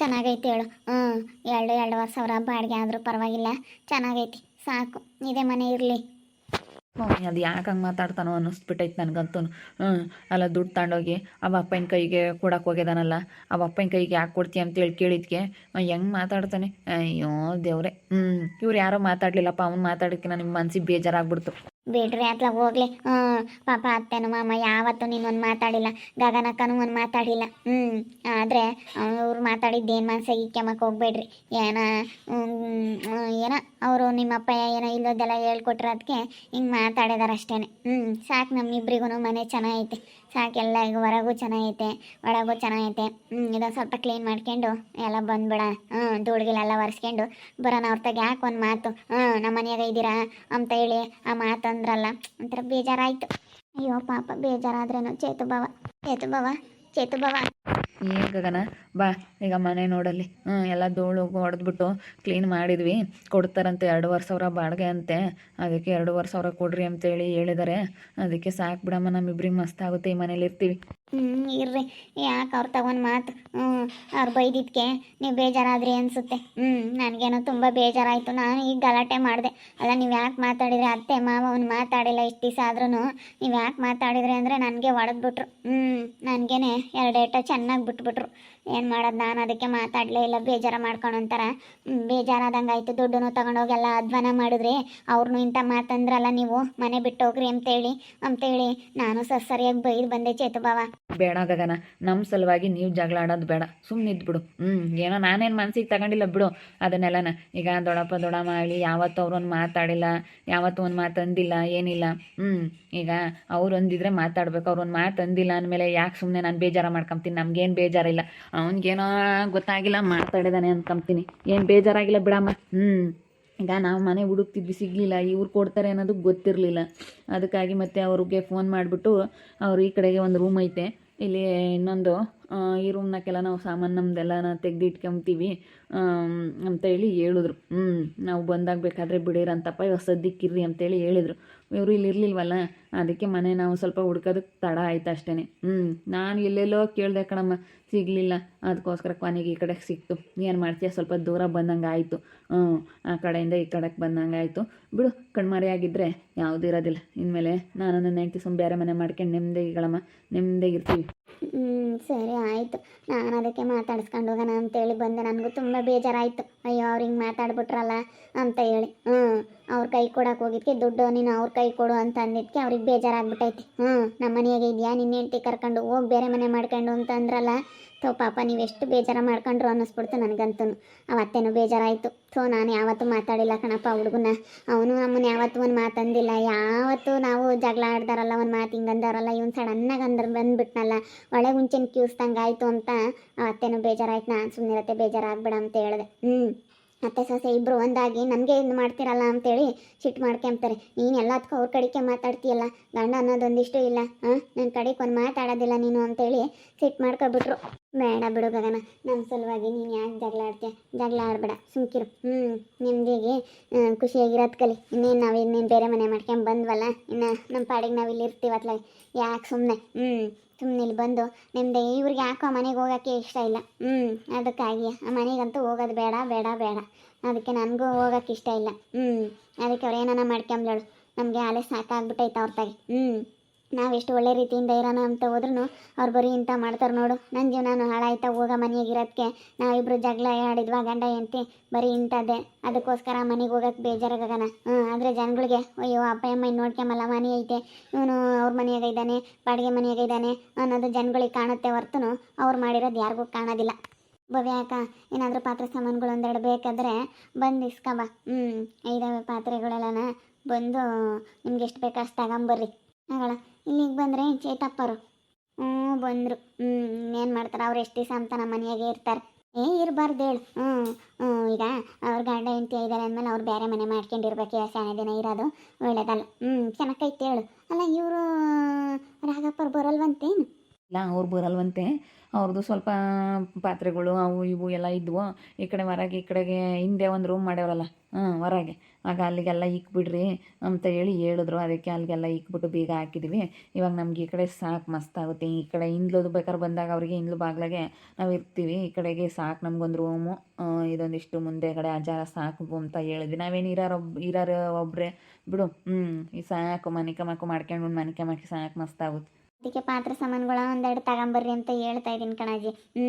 ಚೆನ್ನಾಗೈತಿ ಹೇಳು. ಹ್ಞೂ ಎರಡು, ಎರಡುವರೆ ಸಾವಿರ ಬಾಡಿಗೆ ಆದರೂ ಪರವಾಗಿಲ್ಲ. ಚೆನ್ನಾಗೈತಿ. ಸಾಕು. ಇದೇ ಮನೆ ಇರಲಿ. ಮಮ್ಮಿ, ಅದು ಯಾಕೆ ಹಂಗೆ ಮಾತಾಡ್ತಾನೋ ಅನ್ನಿಸ್ಬಿಟ್ಟೈತೆ ನನಗಂತೂ. ಹ್ಞೂ ಅಲ್ಲ ದುಡ್ಡು ತಗೊಂಡೋಗಿ ಅವ ಅಪ್ಪನ ಕೈಗೆ ಕೊಡಕ್ಕೆ ಹೋಗ್ಯದಾನಲ್ಲ, ಅವ ಅಪ್ಪನ ಕೈಗೆ ಯಾಕೆ ಕೊಡ್ತೀಯ ಅಂತೇಳಿ ಕೇಳಿದ್ಕೆ ಹೆಂಗೆ ಮಾತಾಡ್ತಾನೆ? ಅಯ್ಯೋ, ದೇವ್ರೆ. ಹ್ಞೂ ಇವ್ರು ಯಾರೋ ಮಾತಾಡಲಿಲ್ಲಪ್ಪ, ಅವ್ನು ಮಾತಾಡೋಕ್ಕೆ ನಿಮ್ಮ ಮನ್ಸಿಗೆ ಬೇಜಾರಾಗ್ಬಿಡ್ತು. ಬಿಡ್ರಿ ಅತ್ಲ ಹೋಗ್ಲಿ. ಹ್ಞೂ ಪಾಪ ಅತ್ತೆನು ಮಾಮ ಯಾವತ್ತೂ ನೀನೊಂದು ಮಾತಾಡಿಲ್ಲ. ಗಗನಕ್ಕನು ಒಂದು ಮಾತಾಡಿಲ್ಲ. ಹ್ಞೂ ಆದರೆ ಅವ್ರು ಮಾತಾಡಿದ್ದೇನು ಮನ್ಸಿಗೆ ಕೆಮ್ಮಕ್ಕೆ ಹೋಗ್ಬೇಡ್ರಿ. ಏನ ಏನ, ಅವರು ನಿಮ್ಮಪ್ಪ ಏನೋ ಇಲ್ಲೋದೆಲ್ಲ ಹೇಳ್ಕೊಟ್ರೆ ಅದಕ್ಕೆ ಹಿಂಗೆ ಮಾತಾಡಿದಾರೆ ಅಷ್ಟೇ ಹ್ಞೂ ಸಾಕು ನಮ್ಮಿಬ್ರಿಗೂ ಮನೆ ಚೆನ್ನಾಗೈತೆ. ಸಾಕೆಲ್ಲ ಈಗ ಹೊರಗೂ ಚೆನ್ನಾಗೈತೆ, ಒಳಗೂ ಚೆನ್ನಾಗೈತೆ. ಹ್ಞೂ ಇದೊಂದು ಸ್ವಲ್ಪ ಕ್ಲೀನ್ ಮಾಡ್ಕೊಂಡು ಎಲ್ಲ ಬಂದ್ಬಿಡ. ಹ್ಞೂ ಧೂಳಿಗೆಲ್ಲ ಒರೆಸ್ಕೊಂಡು ಬರೋಣ ಅವ್ರ ಯಾಕೆ ಒಂದು ಮಾತು? ಹ್ಞೂ ನಮ್ಮ ಮನೆಯಾಗ ಇದ್ದೀರಾ? ಅಂತ ಹೇಳಿ ಆ ಮಾತು ಅಂದ್ರಲ್ಲ ಒಂಥರ ಬೇಜಾರಾಯ್ತು. ಅಯ್ಯೋ, ಪಾಪ ಬೇಜಾರಾದ್ರೇನು. ಚೇತು ಬಾವ ಚೇತು ಬಾವ ಚೇತು ಬಾವ ಏನು ಗಗನ? ಬಾ, ಈಗ ಮನೆ ನೋಡಲ್ಲಿ. ಹ್ಞೂ ಎಲ್ಲ ಧೂಳು ಹೊಡೆದ್ಬಿಟ್ಟು ಕ್ಲೀನ್ ಮಾಡಿದ್ವಿ. ಕೊಡ್ತಾರಂತೆ ಎರಡೂವರೆ ಸಾವಿರ ಬಾಡಿಗೆ ಅಂತೆ. ಅದಕ್ಕೆ ಎರಡೂವರೆ ಸಾವಿರ ಕೊಡ್ರಿ ಅಂತೇಳಿ ಹೇಳಿದ್ದಾರೆ ಅದಕ್ಕೆ ಸಾಕು ಬಿಡಮ್ಮ, ನಮ್ಮಿಬ್ರಿಗೆ ಮಸ್ತ್ ಆಗುತ್ತೆ ಈ ಮನೇಲಿ ಇರ್ತೀವಿ. ಹ್ಞೂ ಇರ್ರಿ. ಯಾಕೆ ಅವ್ರು ತಗೊಂಡು ಮಾತು? ಹ್ಞೂ ಅವ್ರು ಬೈದಿದ್ದಕ್ಕೆ ನೀವು ಬೇಜಾರಾದ್ರಿ ಅನಿಸುತ್ತೆ. ಹ್ಞೂ ನನಗೇನೋ ತುಂಬ ಬೇಜಾರಾಯಿತು. ನಾನು ಈಗ ಗಲಾಟೆ ಮಾಡಿದೆ. ಅಲ್ಲ, ನೀವು ಯಾಕೆ ಮಾತಾಡಿದ್ರೆ? ಅತ್ತೆ, ಮಾವ ಅವ್ನು ಮಾತಾಡಿಲ್ಲ ಇಷ್ಟು ದಿವಸ ಆದ್ರೂ ನೀವು ಯಾಕೆ ಮಾತಾಡಿದ್ರಿ ಅಂದರೆ ನನಗೆ ಒಡೆದ್ಬಿಟ್ರು. ಹ್ಞೂ ನನಗೇನೆ ಎರಡೇಟ ಚೆನ್ನಾಗಿ ಬಿಟ್ಬಿಟ್ರು. ಏನು ಮಾಡೋದು? ನಾನು ಅದಕ್ಕೆ ಮಾತಾಡಲೇ ಇಲ್ಲ. ಬೇಜಾರು ಮಾಡ್ಕೊಂಡು ಅಂತಾರ. ಬೇಜಾರಾದಂಗೆ ಆಯಿತು ದುಡ್ಡನ್ನು ತಗೊಂಡೋಗೆಲ್ಲ ಅಧ್ವಾನ ಮಾಡಿದ್ರಿ. ಅವ್ರನ್ನೂ ಇಂಥ ಮಾತಂದ್ರಲ್ಲ ನೀವು, ಮನೆ ಬಿಟ್ಟು ಹೋಗ್ರಿ ಅಂತೇಳಿ. ಅಂತೇಳಿ ನಾನು ಸರಿಯಾಗಿ ಬೈದು ಬಂದೆ ಚೇತು ಬಾವ ಬೇಡ ಗಗನ ನಮ್ಮ ಸಲುವಾಗಿ ನೀವು ಜಗಳ ಆಡೋದು ಬೇಡ. ಸುಮ್ಮನೆ ಇದ್ಬಿಡು ಹ್ಞೂ ಏನೋ ನಾನೇನು ಮನ್ಸಿಗೆ ತಗೊಂಡಿಲ್ಲ ಬಿಡು. ಅದನ್ನೆಲ್ಲನ. ಈಗ ದೊಡಪ್ಪ ದೊಡಮ್ಮ ಆಗಲಿ ಯಾವತ್ತು ಅವ್ರು ಒಂದು ಮಾತಾಡಿಲ್ಲ, ಯಾವತ್ತು ಒಂದು ಮಾತು ಅಂದಿಲ್ಲ ಏನಿಲ್ಲ. ಹ್ಞೂ ಈಗ ಅವ್ರು ಅಂದಿದ್ರೆ ಮಾತಾಡ್ಬೇಕು ಅವ್ರೊಂದು ಮಾತು ಅಂದಿಲ್ಲ ಅಂದಮೇಲೆ ಯಾಕೆ ಸುಮ್ಮನೆ ನಾನು ಬೇಜಾರು ಮಾಡ್ಕೊಂತೀನಿ ನಮಗೇನು ಬೇಜಾರಿಲ್ಲ. ಅವ್ನಿಗೇನೋ ಗೊತ್ತಾಗಿಲ್ಲ, ಮಾತಾಡಿದಾನೆ ಅನ್ಕೊಂತೀನಿ ಏನು ಬೇಜಾರಾಗಿಲ್ಲ ಬಿಡಮ್ಮ. ಹ್ಞೂ ಈಗ ನಾವು ಮನೆ ಹುಡುಕ್ತಿದ್ವಿ, ಸಿಗಲಿಲ್ಲ, ಇವ್ರು ಕೊಡ್ತಾರೆ ಅನ್ನೋದು ಗೊತ್ತಿರಲಿಲ್ಲ. ಅದಕ್ಕಾಗಿ ಮತ್ತೆ ಅವ್ರಿಗೆ ಫೋನ್ ಮಾಡಿಬಿಟ್ಟು ಅವ್ರು ಈ ಕಡೆಗೆ ಒಂದು ರೂಮ್ ಐತೆ. ಇಲ್ಲಿ ಇನ್ನೊಂದು ಈ ರೂಮ್ನಕ್ಕೆಲ್ಲ ನಾವು ಸಾಮಾನು ನಮ್ದೆಲ್ಲ ತೆಗ್ದು ಇಟ್ಕೊಂತೀವಿ ಅಂತ ಹೇಳಿ ಹೇಳಿದ್ರು. ಹ್ಞೂ ನಾವು ಬಂದಾಗ ಬೇಕಾದರೆ ಬಿಡಿರಂತಪ್ಪ, ಇವಾಗ ಸದ್ಯಕ್ಕಿರ್ರಿ ಅಂತೇಳಿ ಹೇಳಿದರು. ಇವರು ಇಲ್ಲಿ ಇರಲಿಲ್ವಲ್ಲ? ಅದಕ್ಕೆ ಮನೆ ನಾವು ಸ್ವಲ್ಪ ಹುಡ್ಕೋದಕ್ಕೆ ತಡ ಆಯ್ತು ಅಷ್ಟೇ ಹ್ಞೂ ನಾನು ಎಲ್ಲೆಲ್ಲೋ ಕೇಳಿದೆ ಕಣಮ್ಮ, ಸಿಗಲಿಲ್ಲ. ಅದಕ್ಕೋಸ್ಕರ ಕೊನೆಗೆ ಈ ಕಡೆಗೆ ಸಿಕ್ತು. ಏನು ಮಾಡ್ತೀಯ? ಸ್ವಲ್ಪ ದೂರ ಬಂದಂಗೆ ಆಯಿತು. ಹ್ಞೂ ಆ ಕಡೆಯಿಂದ ಈ ಕಡೆಗೆ ಬಂದಂಗೆ ಆಯಿತು. ಬಿಡು ಕಣ್ಮರೆಯಾಗಿದ್ದರೆ ಯಾವುದೂ ಇರೋದಿಲ್ಲ. ಇನ್ಮೇಲೆ ನಾನು ನನ್ನ ಹೆಂಡತಿ ಸುಮ್ಮ ಬೇರೆ ಮನೆ ಮಾಡ್ಕೊಂಡು ನೆಮ್ಮದಿಗಳಮ್ಮ ನೆಮ್ಮದಿಗಿರ್ತೀವಿ ಹ್ಞೂ ಸರಿ ಆಯಿತು. ನಾನು ಅದಕ್ಕೆ ಮಾತಾಡ್ಸ್ಕೊಂಡು ಹೋಗೋಣ ಅಂತೇಳಿ ಬಂದೆ. ನನಗೂ ತುಂಬ ಬೇಜಾರಾಯಿತು. ಅಯ್ಯೋ, ಅವ್ರು ಹಿಂಗೆ ಮಾತಾಡ್ಬಿಟ್ರಲ್ಲ ಅಂತ ಹೇಳಿ. ಹ್ಞೂ ಅವ್ರ ಕೈ ಕೊಡಕ್ಕೆ ಹೋಗಿದ್ಕೆ, ದುಡ್ಡು ನೀನು ಅವ್ರ ಕೈ ಕೊಡು ಅಂತ ಅಂದಿದ್ಕೆ ಅವ್ರಿಗೆ ಬೇಜಾರಾಗ್ಬಿಟ್ಟೈತಿ. ಹ್ಞೂ ನಮ್ಮ ಮನೆಯಾಗೆ ಇದೆಯಾ? ನಿನ್ನ ಹೆಂಡತಿ ಕರ್ಕೊಂಡು ಹೋಗಿ ಬೇರೆ ಮನೆ ಮಾಡ್ಕೊಂಡು ಅಂತ ಅಂದ್ರಲ್ಲ, ಥೋ ಪಾಪ ನೀವು ಎಷ್ಟು ಬೇಜಾರ ಮಾಡ್ಕೊಂಡ್ರು ಅನ್ನಿಸ್ಬಿಡ್ತು ನನಗಂತೂ. ಅವತ್ತೇನು ಬೇಜಾರಾಯಿತು. ಥೋ, ನಾನು ಯಾವತ್ತೂ ಮಾತಾಡಿಲ್ಲ ಕಣಪ್ಪ ಹುಡುಗನ ಅವನು ನಮ್ಮನ್ನ ಯಾವತ್ತೂ ಒಂದು ಮಾತಂದಿಲ್ಲ ಯಾವತ್ತೂ ನಾವು ಜಗಳ ಆಡ್ದಾರಲ್ಲ, ಒಂದು ಮಾತು ಹಿಂಗೆ ಅಂದಾರಲ್ಲ, ಇವ್ನು ಸಡನ್ನಾಗಿ ಅಂದ್ರೆ ಬಂದ್ಬಿಟ್ನಲ್ಲ. ಒಳಗೆ ಹುಂಚಿನ ಕ್ಯೂಸ್ದಂಗೆ ಆಯಿತು ಅಂತ ಅವತ್ತೇನು ಬೇಜಾರಾಯ್ತು. ನಾನು ಸುಮ್ಮನಿರತ್ತೆ ಬೇಜಾರಾಗ್ಬೇಡ ಅಂತ ಹೇಳಿದೆ. ಹ್ಞೂ ಅತ್ತೆ ಸೊಸೆ ಇಬ್ಬರು ಒಂದಾಗಿ ನಮಗೆ ಇದು ಮಾಡ್ತಿರಲ್ಲ ಅಂತೇಳಿ ಚಿಟ್ ಮಾಡ್ಕೊಂಬ್ತಾರೆ ನೀನು ಎಲ್ಲದಕ್ಕೂ ಅವ್ರ ಕಡೆಗೆ ಮಾತಾಡ್ತೀಯಲ್ಲ? ಗಂಡ ಅನ್ನೋದೊಂದಿಷ್ಟು ಇಲ್ಲ. ಹಾಂ ನನ್ನ ಕಡೆಗೆ ಒಂದು ಮಾತಾಡೋದಿಲ್ಲ ನೀನು ಅಂತೇಳಿ ಚಿಟ್ ಮಾಡ್ಕೊಬಿಟ್ರು. ಬೇಡ ಬಿಡು ಗಗನ. ನಮ್ಮ ಸಲುವಾಗಿ ನೀನು ಯಾಕೆ ಜಗಳ ಆಡ್ತೀಯ? ಜಗಳ ಆಡಬೇಡ. ಸುಮ್ಕಿರು. ಹ್ಞೂ ನಿಮ್ಮದಿಗೆ ಖುಷಿಯಾಗಿರೋದು ಕಲಿ. ಇನ್ನೇನು ನಾವು ಇನ್ನೇನು ಬೇರೆ ಮನೆ ಮಾಡ್ಕೊಂಡು ಬಂದ್ವಲ್ಲ ಇನ್ನು ನಮ್ಮ ಪಾಡಿಗೆ ನಾವು ಇಲ್ಲಿ ಇರ್ತೀವಿ ಅತ್ಲಾಗ ಯಾಕೆ ಸುಮ್ಮನೆ ಹ್ಞೂ ಸುಮ್ಮನೆ ಇಲ್ಲಿ ಬಂದು ನಿಮ್ಮದೇ, ಇವ್ರಿಗೆ ಯಾಕೋ ಮನೆಗೆ ಹೋಗೋಕ್ಕೆ ಇಷ್ಟ ಇಲ್ಲ. ಹ್ಞೂ ಅದಕ್ಕಾಗಿ. ಆ ಮನೆಗಂತೂ ಹೋಗೋದು ಬೇಡ ಬೇಡ ಬೇಡ. ಅದಕ್ಕೆ ನನಗೂ ಹೋಗೋಕ್ಕೆ ಇಷ್ಟ ಇಲ್ಲ. ಹ್ಞೂ ಅದಕ್ಕೆ ಅವ್ರು ಏನಾನ ಮಾಡ್ಕೊಂಬ್ಲೇಳು ನಮಗೆ ಅಲೆ ಸಾಕಾಗ್ಬಿಟ್ಟೈತೆ ಅವ್ರ ತಾಗಿ ಹ್ಞೂ ನಾವು ಎಷ್ಟು ಒಳ್ಳೆ ರೀತಿಯಿಂದ ಇರೋಣ ಅಂತ ಹೋದ್ರೂ ಅವ್ರು ಬರೀ ಇಂಥ ಮಾಡ್ತಾರೆ ನೋಡು. ನನ್ನ ಜೀವನ ಹಾಳಾಯ್ತಾ ಹೋಗ ಮನೆಗಿರೋದಕ್ಕೆ ನಾವಿಬ್ರು ಜಗಳ ಆಡಿದ್ವಾ ಗಂಡ ಎಂತಿ ಬರೀ ಇಂಥದ್ದೇ. ಅದಕ್ಕೋಸ್ಕರ ಮನೆಗೆ ಹೋಗೋಕೆ ಬೇಜಾರಾಗಣ ಹ್ಞೂ ಆದರೆ ಜನಗಳಿಗೆ, ಅಯ್ಯೋ, ಅಪ್ಪ, ಅಮ್ಮ ಇನ್ನು ನೋಡ್ಕೊಂಬಲ್ಲ ಮನೆ ಐತೆ. ಇವನು ಅವ್ರ ಮನೆಯಾಗ ಇದ್ದಾನೆ ಬಾಡಿಗೆ ಮನೆಯಾಗ ಇದ್ದಾನೆ ಅನ್ನೋದು ಜನಗಳಿಗೆ ಕಾಣುತ್ತೆ ಹೊರ್ತುನು ಅವ್ರು ಮಾಡಿರೋದು ಯಾರಿಗೂ ಕಾಣೋದಿಲ್ಲ. ಬವ್ಯಾಕ ಏನಾದರೂ ಪಾತ್ರೆ ಸಾಮಾನುಗಳು ಒಂದೆರಡು ಬೇಕಾದರೆ ಬಂದು ಇಸ್ಕೊಬ ಹ್ಞೂ ಇದಾವೆ ಪಾತ್ರೆಗಳೆಲ್ಲನ ಬಂದು ನಿಮ್ಗೆ ಎಷ್ಟು ಬೇಕು ಅಷ್ಟು ತಗೊಂಬರ್ರಿ. ಆಗಳ ಇಲ್ಲಿಗೆ ಬಂದರೆ ಚೇತಪ್ಪರು. ಹ್ಞೂ ಬಂದರು. ಹ್ಞೂ ಇನ್ನೇನು ಮಾಡ್ತಾರೆ? ಅವ್ರು ಎಷ್ಟು ದಿವಸ ಅಂತ ನಮ್ಮ ಮನೆಯಾಗೆ ಇರ್ತಾರೆ. ಏ, ಇರಬಾರ್ದು ಹೇಳು. ಹ್ಞೂ ಹ್ಞೂ ಈಗ ಅವ್ರ ಗಂಡ ಹೆಂಡತಿ ಇದ್ದಾರೆ ಅಂದಮೇಲೆ ಅವ್ರು ಬೇರೆ ಮನೆ ಮಾಡ್ಕೊಂಡಿರ್ಬೇಕು. ಶಾನೆ ದಿನ ಇರೋದು. ಒಳ್ಳೇದಲ್ಲ. ಹ್ಞೂ ಚೆನ್ನಾಗೈತೆ ಹೇಳು. ಅಲ್ಲ, ಇವರು ರಾಘಪ್ಪರು ಬರಲ್ವಂತೇನು ಇಲ್ಲ, ಅವ್ರು ಬರಲ್ವಂತೆ. ಅವ್ರದ್ದು ಸ್ವಲ್ಪ ಪಾತ್ರೆಗಳು, ಅವು ಇವು ಎಲ್ಲ ಇದ್ವು. ಈ ಕಡೆ ಹೊರಗೆ, ಈ ಕಡೆಗೆ ಹಿಂದೆ ಒಂದು ರೂಮ್ ಮಾಡ್ಯಾವರಲ್ಲ ಹ್ಞೂ ಹೊರಗೆ. ಆಗ ಅಲ್ಲಿಗೆಲ್ಲ ಇಕ್ಬಿಡ್ರಿ ಅಂತ ಹೇಳಿ ಹೇಳಿದ್ರು. ಅದಕ್ಕೆ ಅಲ್ಲಿಗೆಲ್ಲ ಇಕ್ಬಿಟ್ಟು ಬೀಗ ಹಾಕಿದ್ವಿ. ಇವಾಗ ನಮ್ಗೆ ಈ ಕಡೆ ಸಾಕು ಮಸ್ತಾಗುತ್ತೆ ಈ ಕಡೆ ಹಿಂದ್ಲದು ಬೇಕಾದ್ರೆ ಬಂದಾಗ ಅವರಿಗೆ ಹಿಂದ್ಲು ಬಾಗ್ಲಾಗೆ ನಾವು ಇರ್ತೀವಿ. ಈ ಕಡೆಗೆ ಸಾಕು ನಮ್ಗೊಂದು ರೂಮು ಇದೊಂದಿಷ್ಟು ಮುಂದೆ ಕಡೆ ಅಜಾರ ಸಾಕು ಅಂತ ಹೇಳಿದ್ವಿ. ನಾವೇನು ಇರೋರು ಇರೋರು ಒಬ್ಬರೇ ಬಿಡು ಹ್ಞೂ ಈ ಸಾಕು ಮನೆ ಕಮಾಕು ಮಾಡ್ಕೊಂಡು ಮನೆ ಕಮಾಕಿ ಸಾಕು ಮಸ್ತಾಗುತ್ತೆ ಅದಕ್ಕೆ ಪಾತ್ರೆ ಸಾಮಾನುಗಳ ಒಂದೆರಡು ತಗೊಂಬರ್ರಿ ಅಂತ ಹೇಳ್ತಾ ಇದ್ದೀನಿ ಕಣಾಜಿ. ಹ್ಞೂ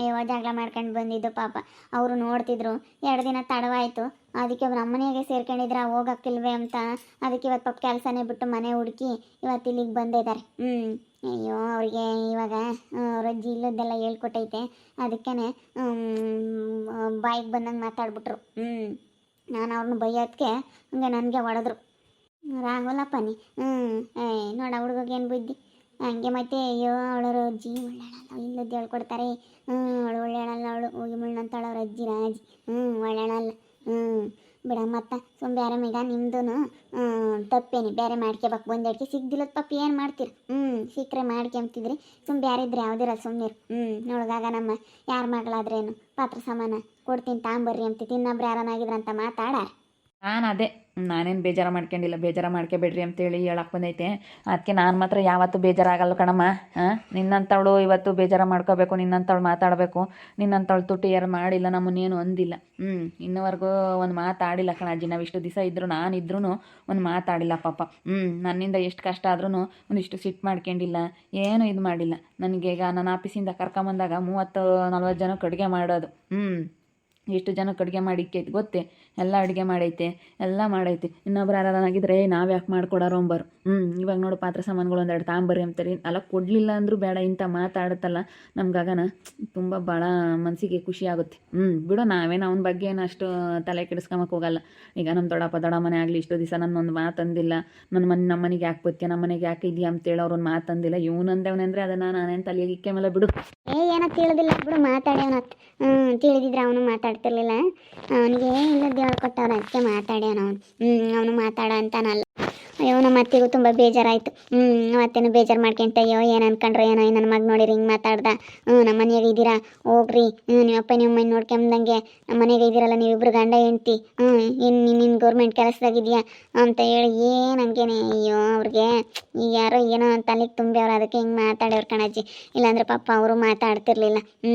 ಅಯ್ಯೋ, ಜಗಳ ಮಾಡ್ಕೊಂಡು ಬಂದಿದ್ದು ಪಾಪ. ಅವರು ನೋಡ್ತಿದ್ರು, ಎರಡು ದಿನ ತಡವಾಯಿತು. ಅದಕ್ಕೆ ಅವ್ರ ಅಮ್ಮನಿಗೆ ಸೇರ್ಕೊಂಡಿದ್ರೆ, ಹೋಗಕ್ಕಿಲ್ವೇ ಅಂತ. ಅದಕ್ಕೆ ಇವತ್ತು ಪಾಪ ಕೆಲಸನೇ ಬಿಟ್ಟು ಮನೆ ಹುಡುಕಿ ಇವತ್ತು ಇಲ್ಲಿಗೆ ಬಂದಿದ್ದಾರೆ ಹ್ಞೂ ಅಯ್ಯೋ, ಅವ್ರಿಗೆ ಇವಾಗ ರಜ್ಜಿ ಇಲ್ಲದ್ದೆಲ್ಲ ಹೇಳ್ಕೊಟ್ಟೈತೆ. ಅದಕ್ಕೇ ಬಾಯಿಗೆ ಬಂದಂಗೆ ಮಾತಾಡ್ಬಿಟ್ರು. ಹ್ಞೂ ನಾನು ಅವ್ರನ್ನ ಬೈಯೋದಕ್ಕೆ ಹಂಗೆ ನನಗೆ ಹೊಡೆದ್ರು. ನೀ ಹ್ಞೂ ಏಯ್, ನೋಡ ಹುಡುಗಗೆ ಏನು ಬುದ್ಧಿ? ಹಂಗೆ ಮತ್ತೆ ಅಯ್ಯೋ, ಅವಳವ್ರ ಅಜ್ಜಿ ಮುಳ್ಳಣ್ಣ ಇಲ್ಲದ್ದು ಹೇಳ್ಕೊಡ್ತಾರೆ. ಹ್ಞೂ ಅವಳು ಒಳ್ಳೆಯಳಲ್ಲ, ಅವಳು ಹೋಗಿ ಮುಳ್ಳಂತಾಳ ಅವ್ರ ಅಜ್ಜಿ, ರಾಜಿ. ಹ್ಞೂ ಒಳ್ಳೆಯಳಲ್ಲ. ಹ್ಞೂ ಬಿಡ ಮತ್ತೆ ಸುಮ್ ಬೇರೆ ಮೀಗ ನಿಮ್ದು ತಪ್ಪೇನಿ. ಬೇರೆ ಮಾಡ್ಕೋಬೇಕು ಒಂದೆಡ್ಕೆ ಸಿಗ್ದಿಲ್ಲದ ಪಪ್ಪ ಏನು ಮಾಡ್ತೀರಿ? ಹ್ಞೂ ಸಿಕ್ಕರೆ ಮಾಡ್ಕೊಂತಿದ್ರಿ ಸುಮ್ ಬೇರೆ ಇದ್ರೆ ಯಾವುದಿರ ಸುಮ್ಮನೆ ಹ್ಞೂ ನೋಡಿದಾಗ ನಮ್ಮ ಯಾರ ಮಗಳಾದ್ರೇನು? ಪಾತ್ರ ಸಮಾನ. ಕೊಡ್ತೀನಿ, ತಾಂಬರ್ರಿ ಅಂತ. ಇನ್ನೊಬ್ರು ಯಾರನ್ನಾಗಿದ್ರಂತ ಮಾತಾಡ ನಾನು ಅದೇ. ನಾನೇನು ಬೇಜಾರು ಮಾಡ್ಕೊಂಡಿಲ್ಲ. ಬೇಜಾರು ಮಾಡ್ಕೊಬೇಡ್ರಿ ಅಂತೇಳಿ ಹೇಳಕ್ಕೆ ಬಂದೈತೆ. ಅದಕ್ಕೆ ನಾನು ಮಾತ್ರ ಯಾವತ್ತೂ ಬೇಜಾರಾಗಲ್ಲ ಕಣಮ್ಮ. ಹಾಂ ನಿನ್ನಂಥವಳು ಇವತ್ತು ಬೇಜಾರು ಮಾಡ್ಕೋಬೇಕು ನಿನ್ನಂಥವಳು ಮಾತಾಡಬೇಕು. ನಿನ್ನಂಥವಳು ತುಟಿ ಯಾರು ಮಾಡಿಲ್ಲ, ನಮ್ಮನ್ನೇನು ಅಂದಿಲ್ಲ. ಹ್ಞೂ ಇನ್ನುವರೆಗೂ ಒಂದು ಮಾತಾಡಿಲ್ಲ ಕಣಜ್ಜಿ ನಾವು ಇಷ್ಟು ದಿವಸ ಇದ್ದರು ನಾನು ಇದ್ರೂ ಒಂದು ಮಾತಾಡಿಲ್ಲ ಪಾಪ. ಹ್ಞೂ ನನ್ನಿಂದ ಎಷ್ಟು ಕಷ್ಟ ಆದ್ರೂ ಒಂದಿಷ್ಟು ಸಿಟ್ಟು ಮಾಡ್ಕೊಂಡಿಲ್ಲ. ಏನು ಇದು ಮಾಡಿಲ್ಲ. ನನಗೆ ಈಗ ನನ್ನ ಆಫೀಸಿಂದ ಕರ್ಕೊಂಬಂದಾಗ ಮೂವತ್ತು ನಲ್ವತ್ತು ಜನಕ್ಕೆ ಅಡುಗೆ ಮಾಡೋದು. ಹ್ಞೂ ಎಷ್ಟು ಜನಕ್ಕೆ ಅಡುಗೆ ಮಾಡಿಕ್ಕೈತೆ ಗೊತ್ತೇ? ಎಲ್ಲ ಅಡುಗೆ ಮಾಡೈತೆ, ಎಲ್ಲ ಮಾಡೈತೆ. ಇನ್ನೊಬ್ರು ಯಾರಾಗಿದ್ರೆ ನಾವು ಯಾಕೆ ಮಾಡ್ಕೊಡೋರು ಅಂಬರು. ಹ್ಞೂ ಇವಾಗ ನೋಡು ಪಾತ್ರೆ ಸಾಮಾನುಗಳು ಒಂದೆರಡು ತಾಂಬರ್ರಿ ಅಂತಾರೆ. ಅಲ್ಲ, ಕೊಡಲಿಲ್ಲ ಅಂದರೂ ಬೇಡ ಇಂಥ ಮಾತಾಡುತ್ತಲ್ಲ. ನಮ್ಗಾಗನ ತುಂಬ ಭಾಳ ಮನಸ್ಸಿಗೆ ಖುಷಿ ಆಗುತ್ತೆ. ಹ್ಞೂ ಬಿಡು, ನಾವೇನು ಅವನ ಬಗ್ಗೆ ಏನು ಅಷ್ಟು ತಲೆ ಕೆಡಿಸ್ಕೊಂಬಕ್ಕೆ ಹೋಗಲ್ಲ. ಈಗ ನಮ್ಮ ದೊಡ್ಡಪ್ಪ ಮನೆ ಆಗಲಿ, ಇಷ್ಟು ದಿವಸ ನನ್ನೊಂದು ಮಾತಂದಿಲ್ಲ ನನ್ನ ಮನೆ ನಮ್ಮ ಮನೆಗೆ ಯಾಕೆ ಬತ್ತೀಯ ನಮ್ಮ ಮನೆಗೆ ಯಾಕೆ ಇದೆಯಾ ಅಂತೇಳಿ ಅವ್ರೊಂದು ಮಾತಂದಿಲ್ಲ ಇವನಂದೇವನೆಂದರೆ ಅದನ್ನು ನಾನೇನು ತಲೆಗೆ ಇಕ್ಕೆ ಮೇಲೆ ಬಿಡು. ಏ ಏನೋ ತಿಳಿದಿಲ್ಲ ಬಿಡು ಮಾತಾಡ್ಯವನತ್ ಹ್ಞೂ ತಿಳಿದಿದ್ರೆ ಅವನು ಮಾತಾಡ್ತಿರ್ಲಿಲ್ಲ. ಅವನಿಗೆ ಇಲ್ಲದ್ದು ಹೇಳ್ಕೊಟ್ಟವ್ರು ಅದಕ್ಕೆ ಮಾತಾಡ್ಯಾನ ಅವನು. ಅವನು ಮಾತಾಡ ಅಂತಾನಲ್ಲ. ಅಯ್ಯೋ, ನಮ್ಮ ಅತ್ತೆಗೂ ತುಂಬ ಬೇಜಾರಾಯಿತು. ಹ್ಞೂ ನಮ್ಮ ಅತ್ತೆನೂ ಬೇಜಾರು ಮಾಡ್ಕೊಂತ ಅಯ್ಯೋ, ಏನು ಅನ್ಕೊಂಡ್ರೆ, ಏನೋ ನನ್ನ ಮಗ ನೋಡಿರಿ, ಹಿಂಗೆ ಮಾತಾಡ್ದ. ಹ್ಞೂ ನಮ್ಮ ಮನೆಯಾಗ ಇದ್ದೀರಾ? ಹೋಗ್ರಿ. ಹ್ಞೂ ನಿಮ್ಮ ಅಪ್ಪ, ನಿಮ್ಮ ನೋಡ್ಕೊಂಬಂದಂಗೆ ನಮ್ಮ ಮನೆಗೆ ಇದ್ದೀರಲ್ಲ ನೀವಿಬ್ರು ಗಂಡ ಹೆಂಡ್ತಿ. ಹ್ಞೂ ಇನ್ನು ನಿನ್ನ ಗೌರ್ಮೆಂಟ್ ಕೆಲಸದಾಗಿದೆಯಾ ಅಂತ ಹೇಳಿ, ಏನು ಹಂಗೇನೆ? ಅಯ್ಯೋ, ಅವ್ರಿಗೆ ಯಾರೋ ಏನೋ ತಲೆಗೆ ತುಂಬ್ಯವ್ರು, ಅದಕ್ಕೆ ಹಿಂಗೆ ಮಾತಾಡ್ಯವ್ರು ಕಣಜ್ಜಿ. ಇಲ್ಲಾಂದ್ರೆ ಪಾಪ ಅವರು ಮಾತಾಡ್ತಿರ್ಲಿಲ್ಲ. ಹ್ಞೂ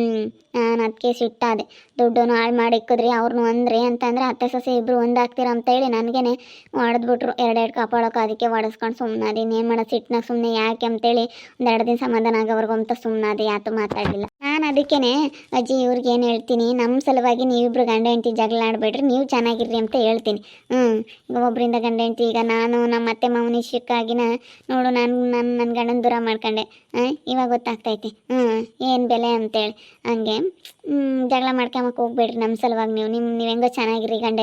ನಾನು ಅದಕ್ಕೆ ಸಿಟ್ಟಾದೆ. ದುಡ್ಡನ್ನು ಹಾಳು ಮಾಡಿ ಇಕ್ಕಿದ್ರಿ ಅವ್ರನ್ನೂ ಅಂತ ಅಂತಂದ್ರೆ ಅತ್ತೆ, ಸೊಸೆ ಇಬ್ಬರು ಒಂದಾಗ್ತೀರ ಅಂತ ಹೇಳಿ ನನಗೇನೆ ಹೊಡೆದ್ಬಿಟ್ರು. ಎರಡೆರಡು ಕಾಪಾಡೋಕೆ ಅದಕ್ಕೆ ಹೊಡೆಸ್ಕೊಂಡು ಸುಮ್ಮನಾದೆ ಇನ್ನೇನು ಮಾಡೋದು ಸಿಟ್ನಾಗ ಸುಮ್ಮನೆ ಯಾಕೆ ಅಂತೇಳಿ ಒಂದೆರಡು ದಿನ ಸಮಾಧಾನ ಆಗೋವರೆಗೂ ಅಂತ ಸುಮ್ಮನಾದೆ ಯಾತು ಮಾತಾಡಲಿಲ್ಲ. ನಾನು ಅದಕ್ಕೇನೆ, ಅಜ್ಜಿ ಇವ್ರಿಗೆ ಏನು ಹೇಳ್ತೀನಿ ನಮ್ಮ ಸಲುವಾಗಿ ನೀವಿಬ್ರು ಗಂಡ ಹೆಂಡತಿ ಜಗಳ ಆಡಬೇಡ್ರಿ ನೀವು ಚೆನ್ನಾಗಿರ್ರಿ ಅಂತ ಹೇಳ್ತೀನಿ. ಹ್ಞೂ ಈಗ ಒಬ್ಬರಿಂದ ಗಂಡ ಹೆಂಡತಿ, ಈಗ ನಾನು ನಮ್ಮ ಅತ್ತೆ ಮಾವನ ಇಷ್ಟಕ್ಕಾಗಿನ ನೋಡು, ನಾನು ನನ್ನ ನನ್ನ ಗಂಡನ ದೂರ ಮಾಡ್ಕೊಂಡೆ. ಇವಾಗ ಗೊತ್ತಾಗ್ತೈತಿ. ಹ್ಞೂ ಏನು ಬೆಲೆ ಅಂತೇಳಿ. ಹಂಗೆ ಜಗಳ ಮಾಡ್ಕೊಂಬಕ್ಕೆ ಹೋಗ್ಬೇಡ್ರಿ ನಮ್ಮ ಸಲುವಾಗಿ ನೀವು. ನಿಮ್ಮ ನೀವು ಹೆಂಗೋ ಚೆನ್ನಾಗಿರಿ ಗಂಡ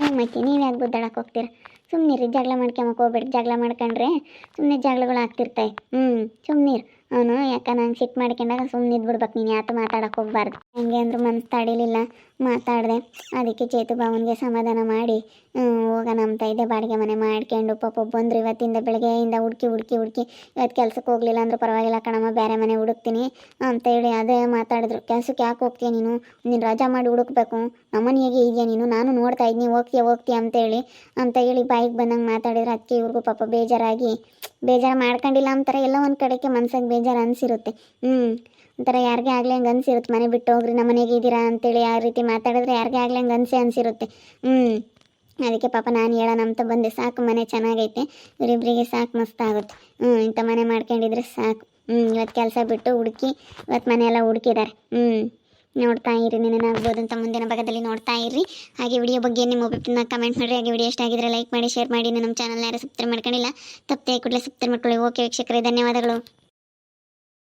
ಹ್ಞೂ ಮತ್ತೆ ನೀವು ಯಾಕೆ ಗುದ್ದಾಡಕ್ಕೆ ಹೋಗ್ತೀರ? ಸುಮ್ಮನಿರಿ ಜಗಳ ಮಾಡ್ಕೊಂಬಕ್ಕೆ ಹೋಗ್ಬೇಡಿ ಜಗಳ ಮಾಡ್ಕೊಂಡ್ರೆ ಸುಮ್ಮನೆ ಜಗಳಗಳು ಆಗ್ತಿರ್ತಾವೆ ಹ್ಞೂ ಸುಮ್ಮನಿರು ಅವನು ಯಾಕೆ ನಾನು ಸಿಟ್ಟು ಮಾಡ್ಕೊಂಡಾಗ ಸುಮ್ಮನೆ ಇದ್ಬಿಡ್ಬೇಕು ನೀನು ಯಾತು ಮಾತಾಡಕ್ಕೆ ಹೋಗ್ಬಾರ್ದು. ಹಂಗೆ ಅಂದ್ರು ಮನ್ಸು ತಡಿಲಿಲ್ಲ. ಮಾತಾಡಿದೆ. ಅದಕ್ಕೆ ಚೇತು ಭಾವನಿಗೆ ಸಮಾಧಾನ ಮಾಡಿ ಹೋಗೋಣ ಅಂತ ಇದ್ದೆ ಬಾಡಿಗೆ ಮನೆ ಮಾಡ್ಕೊಂಡು, ಪಾಪ ಬಂದರು ಇವತ್ತಿಂದ ಬೆಳಗ್ಗೆಯಿಂದ ಹುಡುಕಿ ಹುಡುಕಿ ಹುಡುಕಿ, ಇವತ್ತು ಕೆಲ್ಸಕ್ಕೆ ಹೋಗಲಿಲ್ಲ ಅಂದರೂ ಪರವಾಗಿಲ್ಲ ಕಣಮ್ಮ, ಬೇರೆ ಮನೆ ಹುಡುಕ್ತೀನಿ ಅಂತ ಹೇಳಿ ಅದೇ ಮಾತಾಡಿದ್ರು. ಕೆಲಸಕ್ಕೆ ಯಾಕೆ ಹೋಗ್ತೀಯ ನೀನು? ನೀನು ರಜಾ ಮಾಡಿ ಹುಡುಕ್ಬೇಕು. ನಮ್ಮನೆಯಾಗೆ ಇದೆಯಾ ನೀನು? ನಾನು ನೋಡ್ತಾ ಇದ್ದೀನಿ ಹೋಗ್ತೀಯ ಹೋಗ್ತೀಯ ಅಂತೇಳಿ ಅಂತ ಹೇಳಿ ಬಾಯಿಗೆ ಬಂದಂಗೆ ಮಾತಾಡಿದ್ರು. ಅದಕ್ಕೆ ಇವ್ರಿಗೂ ಪಾಪ ಬೇಜಾರಾಗಿ, ಬೇಜಾರು ಮಾಡ್ಕೊಂಡಿಲ್ಲ ಅಂತಾರೆ. ಎಲ್ಲ ಒಂದು ಕಡೆಗೆ ಮನ್ಸಿಗೆ ಬೇಜಾರು ಅನಿಸಿರುತ್ತೆ. ಹ್ಞೂ ಒಂಥರ ಯಾರಿಗೆ ಆಗಲಿ ಹಂಗೆ ಅನ್ಸಿರುತ್ತೆ. ಮನೆ ಬಿಟ್ಟು ಹೋಗ್ರಿ, ನಮ್ಮ ಮನೆಗೆ ಇದ್ದೀರಾ ಅಂತೇಳಿ ಆ ರೀತಿ ಮಾತಾಡಿದ್ರೆ ಯಾರಿಗೆ ಆಗಲಿ ಹಂಗೆ ಅನಿಸೇ ಅನಿಸಿರುತ್ತೆ. ಹ್ಞೂ ಅದಕ್ಕೆ ಪಾಪ ನಾನು ಹೇಳೋಣ ಅಂತ ಬಂದೆ, ಸಾಕು ಮನೆ ಚೆನ್ನಾಗೈತೆ. ಇವರಿಬ್ಬರಿಗೆ ಸಾಕು ಮಸ್ತ್ ಆಗುತ್ತೆ. ಹ್ಞೂ ಇಂಥ ಮನೆ ಮಾಡ್ಕೊಂಡಿದ್ರೆ ಸಾಕು. ಹ್ಞೂ ಇವತ್ತು ಕೆಲಸ ಬಿಟ್ಟು ಹುಡುಕಿ ಇವತ್ತು ಮನೆಯೆಲ್ಲ ಹುಡುಕಿದ್ದಾರೆ ಹ್ಞೂ ನೋಡ್ತಾ ಇರಿ ನೆನನಾಗ್ಬೋದು ಅಂತ ಮುಂದಿನ ಭಾಗದಲ್ಲಿ ನೋಡ್ತಾ ಇರಿ. ಹಾಗೆ ವಿಡಿಯೋ ಬಗ್ಗೆ ನಿಮ್ಮ ಒಬ್ಬನ ಕಮೆಂಟ್ ಮಾಡಿರಿ. ಹಾಗೆ ವಿಡಿಯೋ ಇಷ್ಟ ಆಗಿದ್ರೆ ಲೈಕ್ ಮಾಡಿ ಶೇರ್ ಮಾಡಿ. ನಮ್ಮ ಚಾನಲ್ ಯಾರು ಸಬ್ಸ್ಕ್ರೈಬ್ ಮಾಡ್ಕೊಂಡಿಲ್ಲ, ತಪ್ಪದೆ ಕೂಡಲೇ ಸಬ್ಸ್ಕ್ರೈಬ್ ಮಾಡ್ಕೊಳ್ಳಿ. ಓಕೆ ವೀಕ್ಷಕರೇ, ಧನ್ಯವಾದಗಳು.